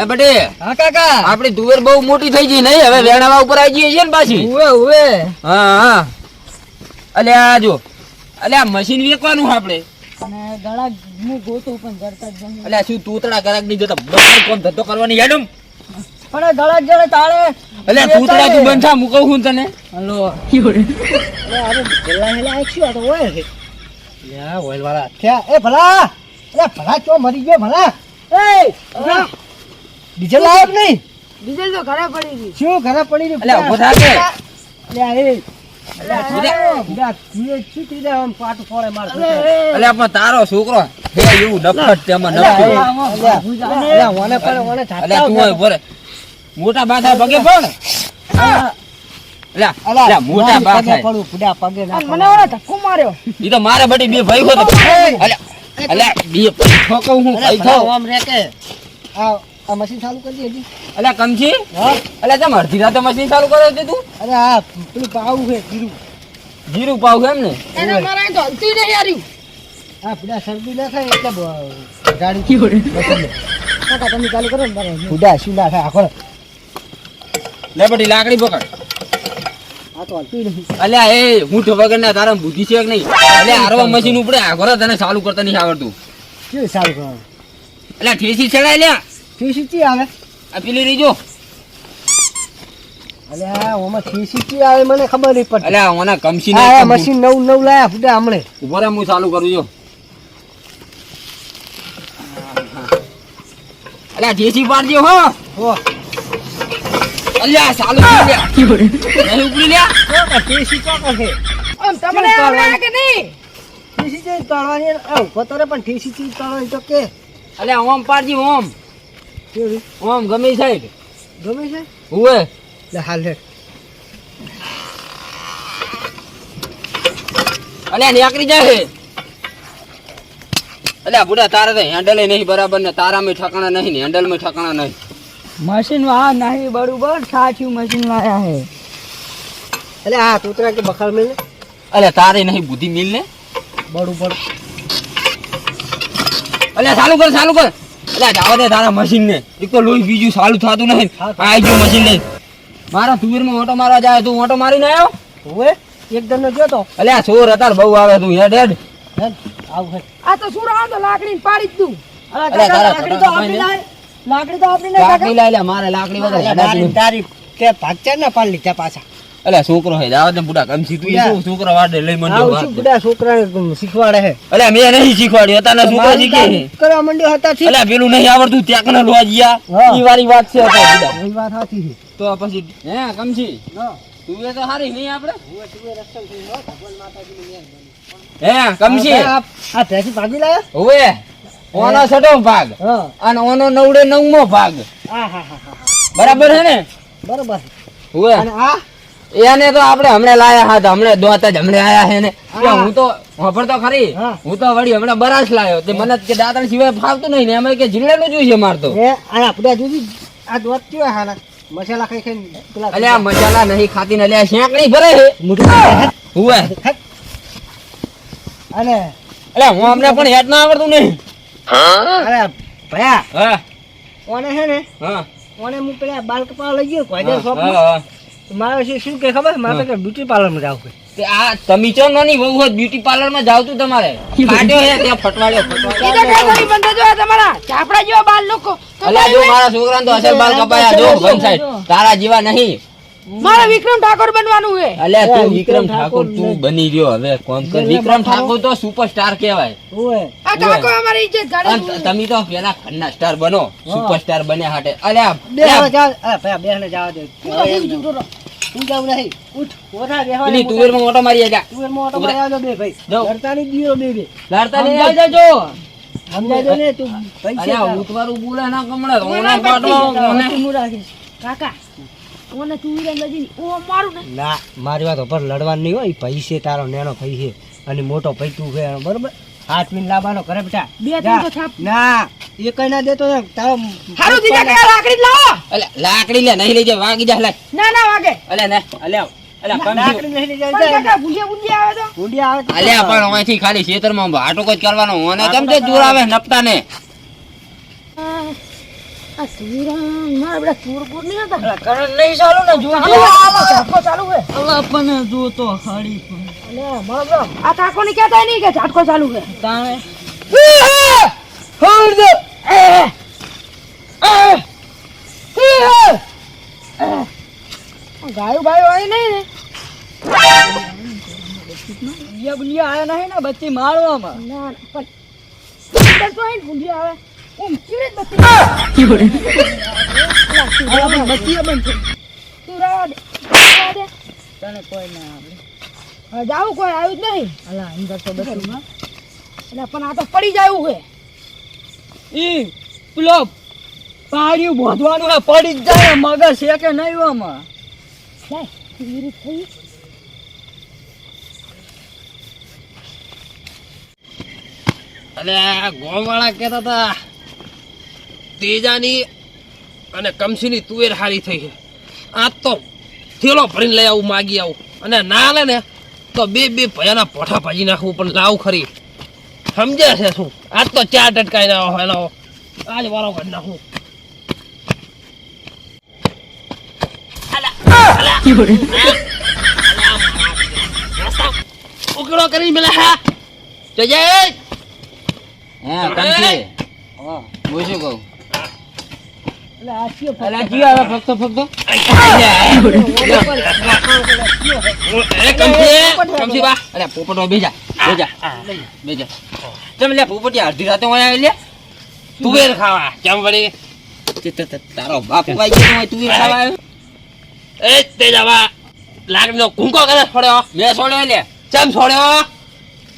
હે બટે? હા કાકા. આપણી તુવેર બહુ મોટી થઈ ગઈ નહીં હવે વેણાવા ઉપર આવી જઈએ છે ને પાછી. ઉવે ઉવે. હા હા. અલે આ જો. અલે આ મશીન વેચવાનું છે આપણે. અને ગળા હું ગોતું પણ જડતા જ અલે શું તૂતડા ગરાકની જતા બધું કોમ ધંધો કરવાની હેડું પણ ગળા જડે તાળે. અલે તૂતડા તું બંધા મૂકવું હું તને? હલો. અરે અરે ભલા હેલા આખ્યું આ તો ઓય યા ઓઇલ વાળા ક્યાં? એ ભલા! અરે ભલા ચો મરી ગયો ભલા. એ ભલા, ડીઝલ લાવ્યો કે નહીં? ડીઝલ તો ઘરે પડી ગઈ. શું ઘરે પડી ગઈ અલે ઊભો થા કે. અલે આ એ. પણ તારો છોકરો એવું નફટ તેમાં નફટ પણ મોટા બાથા પગે અલે મોટા મારી પગે પડું, પગે ના અને પડું. મને ધક્કો માર્યો. ઈ તો મારે બટી બે ભાઈ હોત અલે અલે બે ભાઈ હું ભાઈ આમ રે કે. આ આ મશીન ચાલુ કરી દીધી અલ્યા અલે કમછી હા? અલે તેમ અડધી રાતે મશીન ચાલુ કરે છે તું? અરે આ પેલું પાવું છે જીરું. જીરું પાવું એમ ને? એને મારા અહીં તો હલતી નહીં હાર્યું હા પેલા શરદી ના થાય એટલે ગાડી કી હોય? કાકા તમે ચાલુ કરો ને મારે બુડા શું ના થાય આખો લે બટી લાકડી પકડ. આ તો હલતું અલ્યા એ હું વગર ના તારા બુદ્ધિ છે કે નહીં? અલે આરવા મશીન ઉપડે. આગળ તને ચાલુ કરતા નહીં આવડતું. કેવું સારું કરવાનું? અલ્યા ઠેસી ચડાય લ્યા. ઠીસી ચી આવે? આ પેલી રીજો. અલે ઓમાં ઠીસી ચી આવે મને ખબર નહીં પડતી. અલ્યા ઓના કમસી આ આ મશીન નવું નવું લાયા બુડા હમણે. ઊભો રે હું ચાલુ કરું જો અલ્યા ઠેસી પાડજો હો. હો. અલ્યા ચાલુ કરી લ્યા નહીં ઉપડી લ્યા ચોક્કસ ઠીસી છે. આમ તમને આવડે કે નહીં? ઠીસી તળવાની આ ઊભો તો પણ ઠીસી ચીજ તળવાની તો કે. અલ્યા ઓમ પાડજી ઓમ. ઓમ ગમે સાહેબ ગમે છે? ઉવે લે હાલ લે. અલ્યા નીકળી જાય અલ્યા બુડા તારે તો હેન્ડલ નહીં બરાબર ને. તારા મે ઠકાણા નહીં ને હેન્ડલ મે ઠકાણા નહીં. મશીન વાહ નહીં બરોબર સાચું મશીન લાયા હે. અલે આ તૂતરા કે બખાલ મેં અલે તારે નહીં બુદ્ધિ મિલ ને. બરોબર. અલે અલ્યા ચાલુ કર ચાલુ કર. અલ્યા જાવા દે તારા મશીન ને. એક તો લોહી બીજું સારું થતું નહીં. હા. આ ગયો મશીન લઈ મારા તુવેરમાં ઓટો મારવા જાય તું ઓટો મારીને આવ્યો હવે એક દન નો ગયો તો. અલે આ સોર અતાર બહુ આવે તું હેડ હેડ. આવ હે આ તો સુરા તો લાકડી પાડી તું અરે તારા લાકડી તો આપણી લાય. લાકડી તો આપણી લાકડી લાય લે મારે લાકડી વધારે તારી કે ભાગ ભાગચા ના પાડ લીધા પાછા. અલ્યા છોકરો હે દાવત ને બુડા કમ બુડા. શું? છોકરો વાડે લઈ મંડ્યો વાત શું બુડા છોકરા શીખવાડે હે. અલ્યા મેં નહીં શીખવાડ્યો હતા છોકરો શીખે કરવા મંડ્યો હતા થી અલ્યા પેલું નહીં આવડતું ત્યાં કને લોવા ગયા ઈ વારી વાત છે હતા બુડા. ઈ વાત હતી છે. તો પછી હે કમછી તું એ તો હારી નહીં આપણે હું તું રક્ષણ થઈ ગયો, ભગવાન માતાજીની મહેરબાની. હે કમછી આ ભેંસી ભાગી લાયા? હોવે. ઓનો સટો ભાગ. હા. અને ઓનો નવડે નવમો ભાગ. હા હા હા હા. બરાબર હે ને? બરાબર હોવે. અને આ? એને તો આપણે હમણે લાયા હતા હમણે દોત જ હમણે આયા છે ને. હું. તો હોફર તો ખરી. હું. તો વળી હમણે બરાસ લાયો. તે મને કે દાંતણ સિવાય ફાવતું નહીં ને અમે કે જિલ્લાનું જોઈએ મારતો એ આ આપડે જોજી આ દોત કયો હાલા? મસાલા ખાઈ ખાઈ પેલા અલ્યા મસાલા નહીં ખાતી ને અલ્યા શેક નહીં ભરે છે હુવે. અને અલ્યા હું અમને પણ હેડ ના આવડતું નહીં. અરે ભયા હા. ઓને હે ને હા. ઓને હું પેલા બાલ કપાવા લઈ ગયો કોઈ દે શોપમાં? હા. મારે છે શું કે ખબર? મારે તો બ્યુટી પાર્લરમાં જાવ કે આ તમે ચો નાની વહુ હોત બ્યુટી પાર્લરમાં જાવ તું તમારે. કાઢ્યો હે ત્યાં ફટવાડ્યો એ ફટવાડ્યો ઠેકાણી બંધ જો તમારા? ચાપડા જેવા બાલ લોકો અલા જો મારા છોકરાને તો અસલ બાલ કપાયા જો વન સાઈડ તારા જેવા નહીં. મારે વિક્રમ ઠાકોર બનવાનું છે. અલે તું વિક્રમ ઠાકોર તું બની ગયો હવે. કોમ કર વિક્રમ ઠાકોર? તો સુપરસ્ટાર કહેવાય. ઓએ આ ઠાકોર અમારી ઇજ્જત ગાડી તમે તો પેલા ખન્ના સ્ટાર બનો. સુપરસ્ટાર બન્યા હાટે. અલે બે અલ્યા, હવે જાવ. બે ને જાવ દે. તું જાવ નહીં. ઉઠ. ઓઠા બેહવા તુવેરમાં ઓટો મારી આજા તુવેરમાં ઓટો મારી આજો બે ભાઈ. લડતા ની દીયો બે બે. લડતા ની આજા જો. સમજાજો ને તું પૈસા અલ્યા ઉતવારું બોલે ના કમળે. ઓના પાટો મને. હું રાખીશ. કાકા. ઓને તું લજી ઓ મારું ને ના મારી વાત ઉપર લડવાનું નહીં હોય પૈસે તારો નેનો પૈસે. અને મોટો ભાઈ તું છે બરોબર? હાથ મીન લાવવાનો કરે બેટા. બે ત્રણ તો છાપ ના એ કઈ ના દેતો તારો હારું દીધા કે લાકડી લાવો. અલે લાકડી લે નહીં લઈ જાય વાગી જા લે. ના ના વાગે. અલે ને અલે અલ્યા કમજી લાકડી નહીં લઈ જાય પણ જાય. કાકા ભૂંડિયા ભૂંડિયા આવે તો? ઊંડિયા આવે તો અલ્યા પણ અહીંથી ખાલી ખેતરમાં ભાટો જ કરવાનો. કેમ તે દૂર આવે નપટા ને આ સુવીરા મારા બધા ચોર બોર નહીં હતા કરંટ નહીં ચાલુ ને જો ચાલુ હે, ચાલુ, ઝાટકો ચાલુ હે અલા પણ જો તો હાડી પણ. અલે મારો બરો આ કાકો ની કહેતા નહીં કે ઝાટકો ચાલુ હે તાણે. હોડ દે એ એ ગાયો બાયો આવી નહીં ને. બુલિયા બુલિયા આયા નહીં ને બચ્ચી મારવામાં. ના ના, પણ અંદર તો આઈને ભૂંડી આવે. તને કોઈ ના આવે જાવું કોઈ આવ્યું જ નહીં અલા અંદર તો બધું એટલે પણ આ તો પડી જાય છે ઈ પેલો પાડ્યું બોધવાનું પડી જ જાય મગજ છે કે નહીં આમાં થઈ આ ગોવાળા કહેતા હતા તેજાની અને કમસીની તુવેર હારી થઈ છે. આ તો થેલો ભરીને લઈ આવું માગી આવું. અને ના લે ને તો બે બે ભયાના પોઠા ભાજી નાખવું પણ લાવ ખરી. સમજે છે શું? આજ તો ચાર ટટકાઈ ના એનો આજ વારો કરી નાખું. ઉકળો કરી મેલે હા. હે કંઠી હું શું કહું? અડધી રાતે હોય આવે લે તુવેર ખાવા. કેમ વળી? તે- તે- તે તારો બાપ વાઈ ગયો હોય તું એ ખાવા એ તેજાવા લાકડીનો કુંકો કરે છોડ્યો. મેં છોડ્યો લે. ચમ છોડ્યો?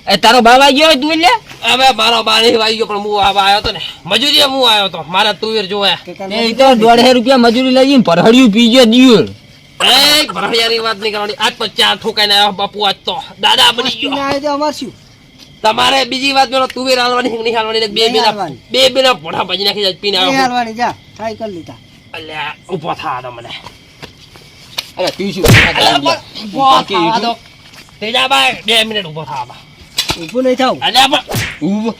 એ તારો બાપ ગયો તું લે? હવે મારો બારી વાઈ ગયો પણ હું આવા આવ્યો તો ને. મજૂરી હું આવ્યો તો. મારા તુવેર જોયા એ તો દોઢે રૂપિયા મજૂરી લઈ જઈને પરહડ્યું પી ગયો દિયોર એ ભરડિયાની વાત નહીં કરવાની. આજ તો ચાર ઠોકાઈને આવ્યો બાપુ આજ તો. દાદા બની ગયો. અમાર શું? તમારે બીજી વાત બોલો તુવેર હાલવાની નહીં હાલવાની બે બેના બે બેના પોઠા ભાજી નાખી જાય પીને આવ્યો હાલવાની જા ટ્રાય કરી લીધા અલ્યા ઊભો થા તો મને. અરે પીશું તેજાભાઈ બે મિનિટ ઊભો થા ઊભું નહીં થાવ. અલ્યા પણ ઊભો.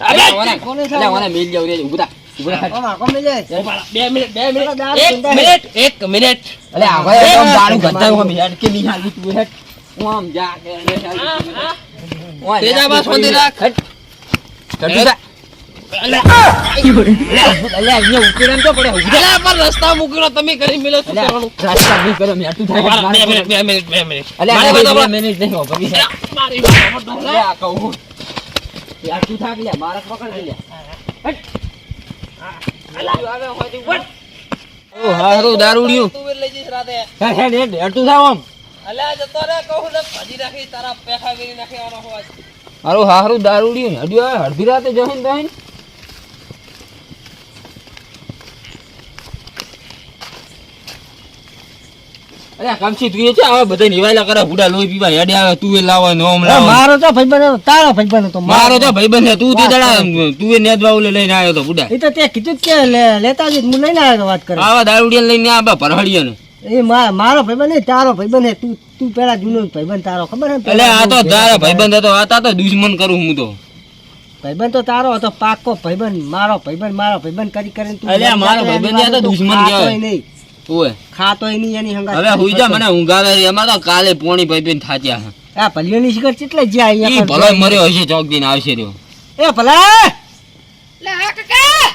અરે કોને મેલ જાવ રે ઊભો થા ઊભો થા. દારૂડિયું. તુવેર લઈ જઈશ રાતે. હેડ હેડ હેડ હેડ તું થાવ આમ. હારું હારું દારૂડિયું હડ્યું આવે રાતે જહીન તહીન અરે કામસી તું છે હવે બધા નિવાયલા કરે હુડા લોહી પીવા હેડે આવે તું એ લાવે નોમ લાવે મારો તો ભાઈબંધ હતો, તારો ભાઈબંધ હતો મારો તો ભાઈબંધ તું તે દાડા તું એ નેદવા ઓલે લઈને આવ્યો તો બુડા એ તો તે કીધું કે લે- લેતા જ હું લઈને આવ્યો વાત કરે. આવા દારૂડિયા લઈને આ પરહડિયા એ મા- મારો ભાઈબંધ નહીં તારો ભાઈબંધ તું તું પેલા જૂનો ભાઈબંધ તારો ખબર ને એટલે આ તો પેલા ભાઈબંધ? હતો આ તો દુશ્મન કરું હું તો. ભાઈબંધ તો તારો હતો પાકો ભાઈબંધ મારો ભાઈબંધ મારો ભાઈબંધ કરી કરીને તું અલ્યા, મારો ભાઈબંધ તો દુશ્મન કહેવાય. નહીં. ઓય. એની હવે હુઈ જા મને ઊંઘ એમાં તો કાલે પોણી ભાઈ થાચ્યા છે. આ ભલિયોની શિખર કેટલે ઈ અહીંયા ભલો મર્યો હશે ચોક દિન આવશે રહ્યો. એ ભલા! લે આ કાકા!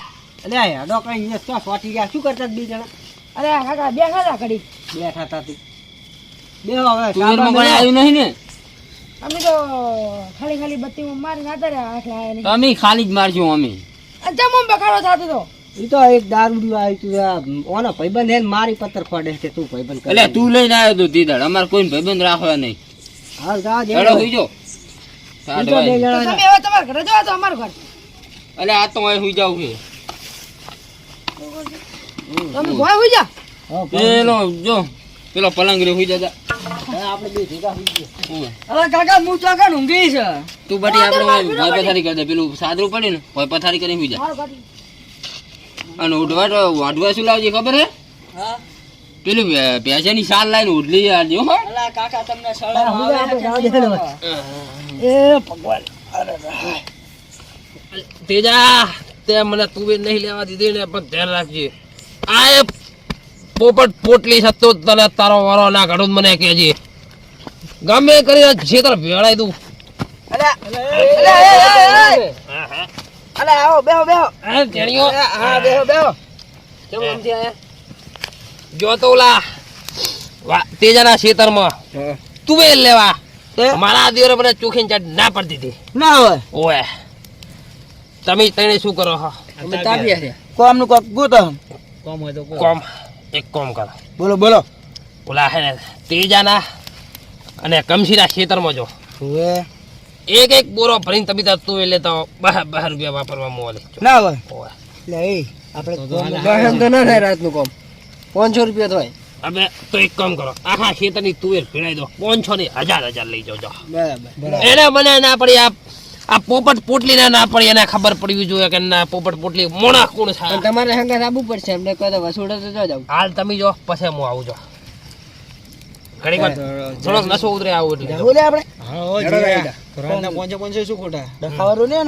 અલે આ હેડો અહીંયા ક્યાં સોટી ગયા. શું કરતા બે જણા? અરે કાકા બે ખાધા ઘડી બેઠા હતા તે. બે હવે કાબા આવ્યું નહીં ને? અમે તો ખાલી ખાલી બત્તીમાં મારી આતા રહ્યા આખલા અમે ખાલી જ મારશું અમે. અને જમવામાં બગાડો થતો તો. એ તો એક દારૂડિયો આવ્યું તું ઓનો ભાઈબંધ હે મારી પત્તર ખોડે કે તું ભાઈબંધ એટલે તું લઈને આવ્યો તું તીધડ અમારે કોઈ ભાઈબંધ રાખવા નહીં. હાલ જા જે હેડો હુઈ જો ઈ તો બે તો જણા તમે હવે તમારા ઘરે જવા તો અમારું ઘર. એટલે આ તો અહીં હુઈ જાવ છે. તમે ભોય હોઈ જા પેલો જો. પેલો પલંગ રે હુઈ જતા આપણે બે ભેગા થઈ ગયા. અરે કાકા હું તો ઊંઘી છે. તું બટી આપણે ભાઈ પથારી કરી દે. પેલું સાદરું પડે ને ભાઈ પથારી કરીને હુઈ જા. મારું ઘર અને ઉઠવા તો વાઢવા શું લાવજે ખબર હે? હા. પેલું ભેંસાની શાલ લાઈને ઉડલી આલજો હો. અલા કાકા તમને કે એ ભગવાન તેજા તે મને તું બી નહીં લેવા દીધી ને પણ ધ્યાન રાખજે. આ એ પોપટ પોટલી છે તને તારો વારો ના ઘડો મને કહેજે. ગમે કરીને છેતર ભેળાઈ દઉં. અલે અલે અલે આવો બેહો બેહો. હા ટેણીઓ હા બેહો બેહો. કેમ આમથી આયા જો તો ઓલા તેજાના ખેતરમાં તુવેર લેવા. મારા દિવરે મને ચોખીન ચાટ ના પડતી હતી ના હોય. ઓય. તમે તને શું કરો હા? અમે તાપ્યા છે કોમનું કોક ગોતો કોમ હોય તો કોમ કોમ એક કોમ કરો. બોલો બોલો. ઓલા હે તેજાના અને કમશીરા ખેતરમાં જો. હવે એક એક બોરો ભરીને તમે તાર તું લેતા હો બહાર બહાર રૂપિયા વાપરવા મોલે ના હોય. લે એ આપણે તો તો. નું- એમ તો ના થાય રાતનું કામ. પાંચસો રૂપિયા થાય અમે તો એક કામ કરો. આખા ખેતરની તુવેર ભેળાઈ દો. પાંચસો ની હજાર હજાર લઈ જાઓ બરાબર. એને મને ના પડી આ આ પોપટ પોટલી ને ના પડી એને ખબર પડવી જોઈએ કે ના પોપટ પોટલી મોણા કોણ પણ થાય તમારે હંગા આવવું પડશે એમને કહો તો વસુડે તો જાવ હાલ તમે જો પછી હું આવું જો. ઘણી વાર થોડોક નશો ઉતરે આવું એટલે આપણે. હેડો ઘરના પોંચે પોંચે શું ખોટા? ડખાવાનું ને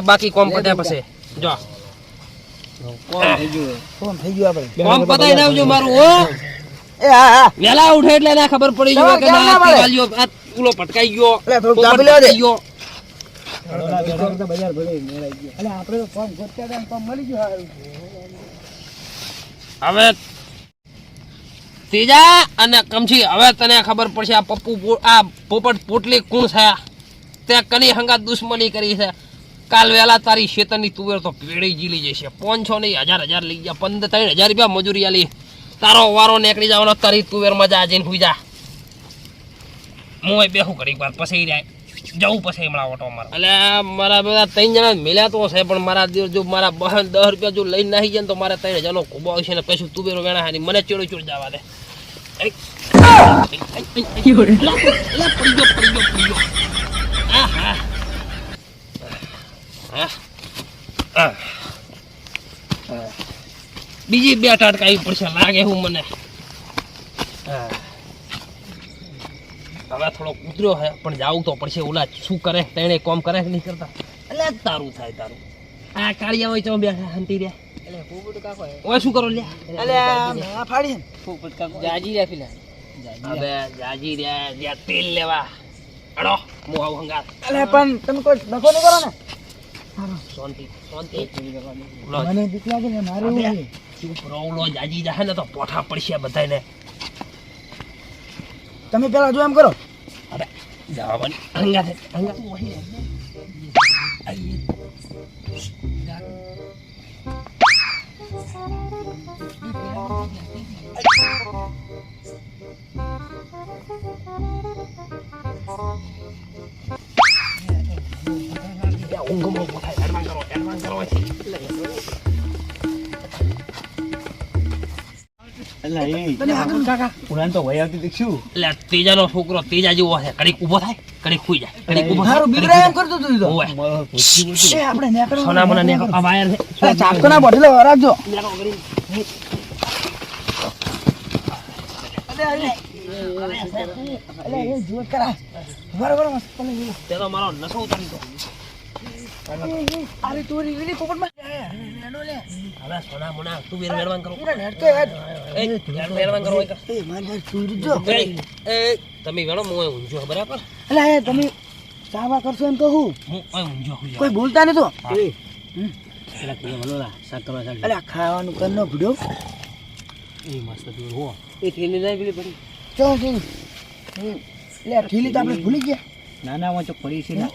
બાકી કોમ પટ્યા પછી. જો. કોણ થઈ ગયું કોમ થઈ ગયું કોમ પતાવી નાવજો મારું વેલા ઉઠે એટલે એને ખબર પડી ગયો કે ના વાલ્યો આ? ઉલો પટકાઈ ગયો. એટલે થોડું દાબી લેવા દે. ગયો. હવે તેજા અને કમછી હવે તને ખબર પડશે આ પપ્પુ આ પોપટ પોટલી કુણ છે? તે કની હંગા દુશ્મની કરી છે? કાલ વેલા તારી શેતરની તુવેર તો ભેળી જીલી જશે. પાંચસો નહીં હજાર હજાર લઈ ગયા. પંદર ત્રણ હજાર રૂપિયા મજૂરી આલી. તારો વારો નીકળી જવાનો તરી તુવેર મજા જઈને હુઈ જા. હું બેહું ઘડીક વાર પછી જાય જવું પછી હમણાં ઓટો મારો એટલે મારા બધા ત્રણ જણા મેલ્યા તો છે પણ મારા દિવસ જો મારા બહન દસ રૂપિયા જો લઈને નાહી જાય ને તો મારે ત્રણ હજારનો કુબો આવશે ને પછી તુવેરો વેણા હાની મને ચેડો ચેડ જવા દે. અરે. બીજી બે ટાટકા આવી પડશે લાગે હું મને. હવે થોડો ઉતર્યો હે પણ જાવું તો પડશે ઓલા શું કરે? તેણે કોમ કરે કે નહીં કરતા? એટલે તારું થાય તારું. આ કાળિયા હોય તો બેઠા હંતી રહ્યા એટલે પોપટ કાકો ઓય શું કરો લ્યા? અલે આ ફાડી પોપટ કાકો. જાજી રહ્યા પેલા. હવે જાજી રહ્યા જ્યાં તેલ લેવા. અડો આવું અલે પણ તમે કોઈ નફો નહીં કરો ને? શાંતિ શાંતિ મને બીક લાગે ને મારે એવું ચૂપ રહો જાજી જાહે ને તો પોઠા પડશે બધાને તમે પેલા જો એમ કરો. અરે જવાની ઊંઘમાં ઊભો થાય એડવાન્સ કરો એડવાન્સ કરો આગળ કાકા તેજાનો છોકરો તેજા જેવો છે કડીક ઊભો થાય કડીક ખુઈ જાય કડીક ઓય એ આપણે નેકળો સોના મને નેકો આ વાયર છે ચાપકો ના બોટલો રાખજો કરી અલે એ જોત કરા બરાબર મસ્ત તમે જોઈ લો. તે તો મારો નસો ઉતારી દો અરે તું રીલી પોપટમાં કરો પૂરા એ એ એ એ તમે વેણો હું ઊંઝો બરાબર અલા એ તમે સાવા કરશો એમ તો હું હું હોઈ કોઈ બોલતા તો પેલા કે વલોલા શાક કરવા ચાલ અલે ખાવાનું એ મસ્ત તું હો એ થેલી નહીં પેલી પડી. ચો ચો લે ઠીલી તો ભૂલી ગયા નાના વાંચો પડી છે ને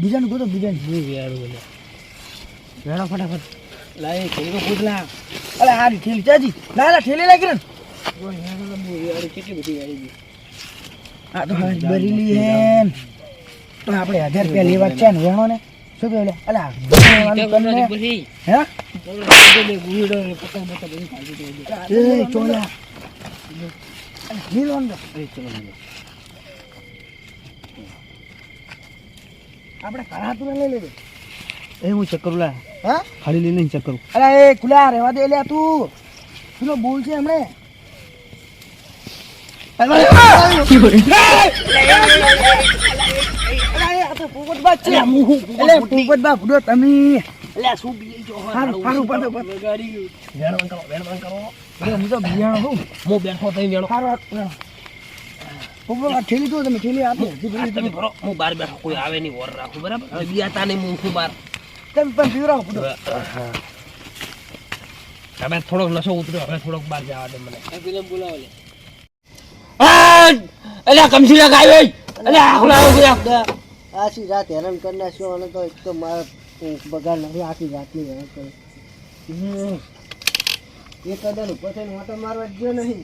બીજાનું ગોતો બીજાનું. વેણો ફટાફટ. લાય થેલી તો પૂછલા અરે હારી ઠીલી ચાજી. ના ના ઠેલી લાગી ને. કેટલી બધી વાળી ગઈ આ તો બરીલી હે તો આપણે હજાર રૂપિયા લેવા છે ને વેણો ને શું કહ્યું અલા આ હે? ચોલા લીલો અંદર અરે ચલો લો. આપણે ઘણા તું લઈ લેજે. એ હું ચક્કર લા. હા? ખાલી લઈને ચક્કર અરે એ ખુલ્લા રહેવા દે લે તું. પેલો બોલ છે હમણે. કરો કરો. બિયાણો બેઠો ઠેલી તો તમે ઠેલી આપો. તમે ભરો. હું બહાર બેઠો કોઈ આવે નહીં ઓર રાખું બરાબર? બિયાતા નહીં હું બહાર તમે પણ હવે થોડોક નશો ઉતર્યો હવે થોડોક બહાર જવા દે મને. અલ્યા કમસી લગાવી અલ્યા આખલા આછી રાત હેરાન કરી નાખ્યો અને તો એક તો મારા બગાડ નથી આખી રાતની હેરાન કરી. હમ. એક કદાચ પછી મોટો મારવા જ ગયો નહીં.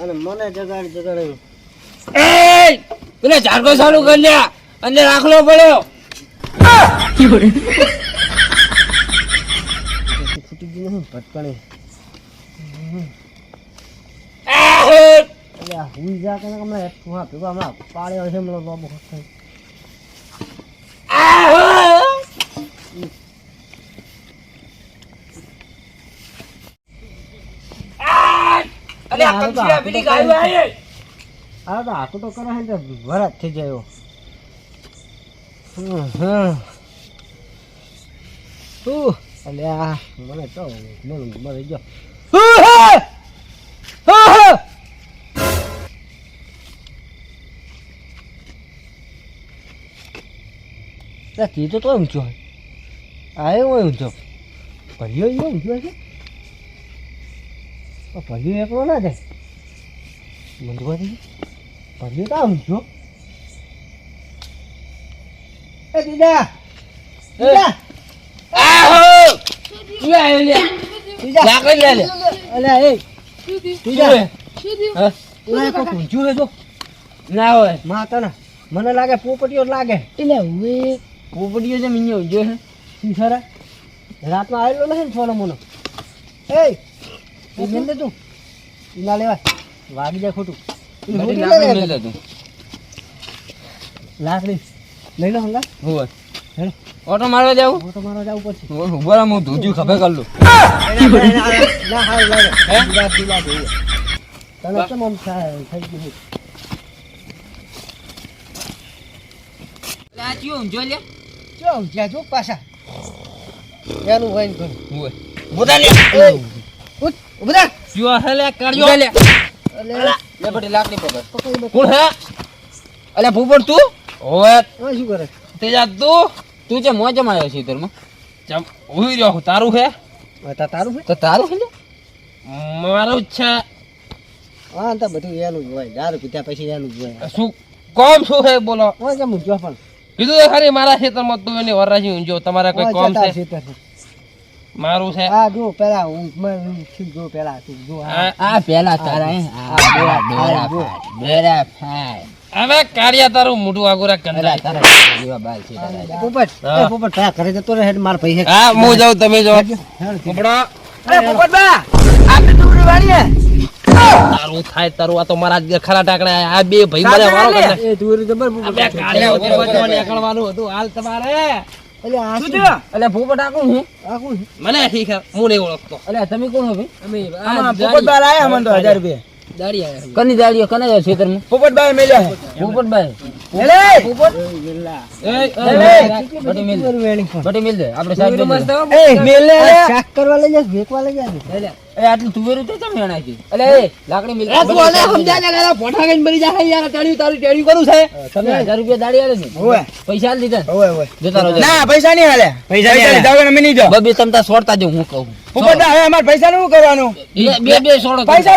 અને મને જગાડ જગાડ એ પેલા ઝાડકો ચાલુ કરી લે અને રાખલો પડ્યો ફૂટી ગયું નહીં ભટકણી હુઈ જા કે હમણાં હેઠું હા ભેગો હમણાં પાડ્યો છે હમણાં બાબુ થઈ આહ! આહ! અલ્યા કમસી આ ગાયો આવી આ તો આખું તો કરે ને વરાત થઈ જાય તું અલ્યા મને તો મરી ગયો. હું! હે! હું હે! તે ઊંચો હોય. હોય ઊંચો. ભલ્યો ઈ ઊંચો છે ભલ્યો એકલો ના જાય. મંદવાથી ભલ્યો કા ઊંચો એ દીદા દીદા. આહો! તું આવ્યો લે. દીદા લાકડી લે. લે. અલ્યા એ. દીદા. હા? ઓલા કોક ઊંચું હે જો ના હોય. માતાના. મને લાગે પોપટીઓ લાગે. એટલે હવે પોપટીઓ છે મીંયો જો છે શીખરા રાતમાં આવેલો નથી ને થોડો મોનો? એ મેં મેલ દે તું? લેવા. વાગી જાય ખોટું. લાકડી લઈ લે. હંગા હોય હેલો ઓટો મારવા જાવ હું તો મારો જવું પડશે ઊભા હું ધૂજ્યું ખભે કર લઉં ના હાલ લાગે બીજા પીલા જોઈએ તને કેમ આમ થાય થઈ ગયું લાચ્યું જો લે જો જ્યાં જો પાછા એનું હોય ને ઘર હોય બોધા લે. ઉઠ ઊભા જો હે લે, કાઢ્યો. લે લે બધી લાકડી પકડ. કોણ હે? અલ્યા ભૂપણ તું? ઓય શું કરે? તેજા તું? તું જે મોજ માર્યો છે તરમાં જમ ઉઈ રહ્યો હું. તારું હે? તા તારું હે તો તારું હે મારું જ છે. હા તો બધું એનું જ હોય. દારૂ પીધા પછી એનું જ હોય. શું કોમ શું હે બોલો? ઓય કેમ જો પણ? કીધું ખરી મારા ખેતરમાં તું એની વરરાજી ઊંજો તમારે કોઈ કોમ છે? તો. મારું છે. આ જો પેલા હું જો પેલા તું જો આ- આ પેલા તારા આ બેરા બેરા ફાય બેરા ફાય હવે કાર્ય તારું મોઢું આગુરા અરે તારા જેવા બાલ છે પોપટ એ પોપટ પેલા ઘરે જતો રહે માર પૈસા હા હું જાઉં તમે જો પોપડા અરે પોપટ બા આપણે ટુકડી વાળીએ. તારું થાય તારું આ તો મારા ખરા ટાકડા આ બે ભાઈ મને વાળો કરે એ તું જબર પોપટ કાળિયા ઉતરવાનું નીકળવાનું હતું. હાલ તમારે. એટલે આ શું આ કોણ હું. આ કોણ મને ઠીક હે હું નહીં ઓળખતો. અલ્યા તમે કોણ હો ભાઈ? આમાં પોપટભાઈ આયા અમને તો 1000 રૂપિયા. દાડી આયા કની દાડીઓ કને ખેતરમાં? પોપટભાઈ મેલ્યા એલે બટી મિલ દે. બટી મિલ દે. આપણે સાહેબ મસ્ત એ મેલે શાક કરવા લઈ જા વેકવા લઈ જા. એ આટલું તુવેરું તો તમે અણાકી અલ્યા એ લાકડી મિલ દે. તું આને સમજા જા ગાલા પોઠા ગઈને મરી જા યાર ટાળ્યું તારું ટેડ્યું કરું છે? તમે હજાર રૂપિયા દાડી આલે છે. ઓય પૈસા નહીં હાલે તમતા છોડતા જો હું કહું. હવે અમાર પૈસા નું કરવાનું? બે- બે સોડો પૈસા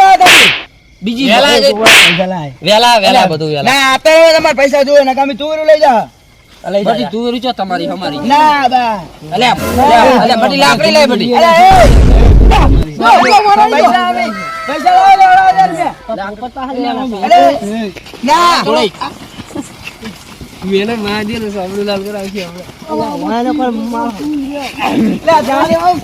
બીજી વેલા વેલા વેલા બધું વેલા. ના અત્યારે તમારે પૈસા જોઈએ ને કામી તું લઈ જા. બટી તુવેરું છો તમારી અમારી. ના બા. અલ્યા અલ્યા અલ્યા બટી લાકડી લાય બટી અરે પૈસા આવે. પૈસા લાવો લેવડાવો રૂપિયા. અરે ના. થોડી વાને પર લે જાને આવ.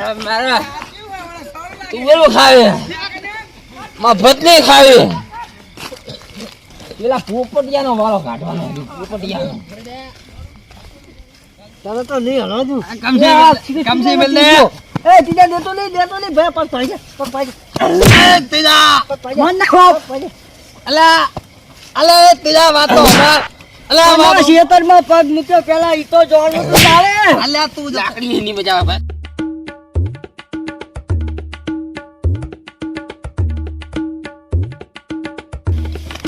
મારા તુવેરો ખાવે મફત નહીં ખાવે પેલા પોપટિયાનો વાળો કાઢવાનો પોપટિયાનો ચાલો તો નહીં હલો તું કમસે કમસે સીધી મિલ ને. સીધી. એ તીજા દેતો નહીં દેતો નહીં ભાઈ પાડી પગ પાડી એ તેજા મન નાખો અલા અલા એ વાતો. અલા તમારા વાતો ખેતરમાં પગ મૂક્યો પેલા ઈ તો જોવાનું તો ચાલે અલ્યા તું લાકડી ની બજાવે ભાઈ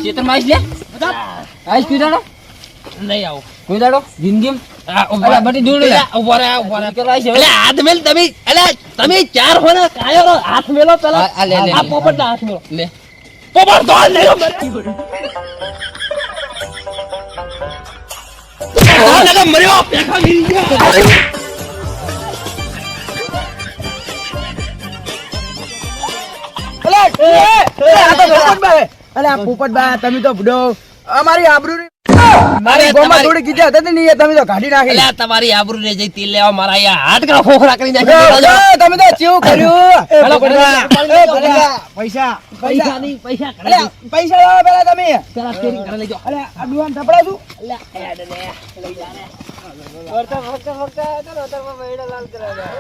ચેતનમાં લે. આવીશ કોઈ દાડો. નહીં આવું. કોઈ દાડો. જિંદગી આ બટી દૂર લે. ઊભા રહે ઊભા રહે કેટલા એટલે હાથ મેલ તમે એટલે તમે ચાર હો ને કાયો હાથ મેલો પેલા. આ- આ લે, લે, આ પોપટ ના હાથ મેલો. લે. પોપટ તો નહીં હો મરે. પોપટ એટલે મર્યો પેખા મિલ ગયા અલે એ આ તો પોપટભાઈ અલે આ પોપટભાઈ તમે તો બુડો. અમારી આબરૂ મારી અરે ગોમાં થોડી કીધી હતા ને તમે તો કાઢી નાખી. એટલે તમારી આબરૂ ને જઈ તેલ લેવા મારા અહીંયા હાડકા ખોખરા કરી નાખી તમે તો ચેવું કર્યું? હેલો, પૈસા પૈસા નહીં પૈસા અલે પૈસા લાવો પેલા તમે. પેલા સ્ટેરિંગ કરી લેજો અલે આ દુવાન થપડા છું ફરતા ફરતા ફરતા તો રતરમાં બૈડા લાલ કરાવ્યા.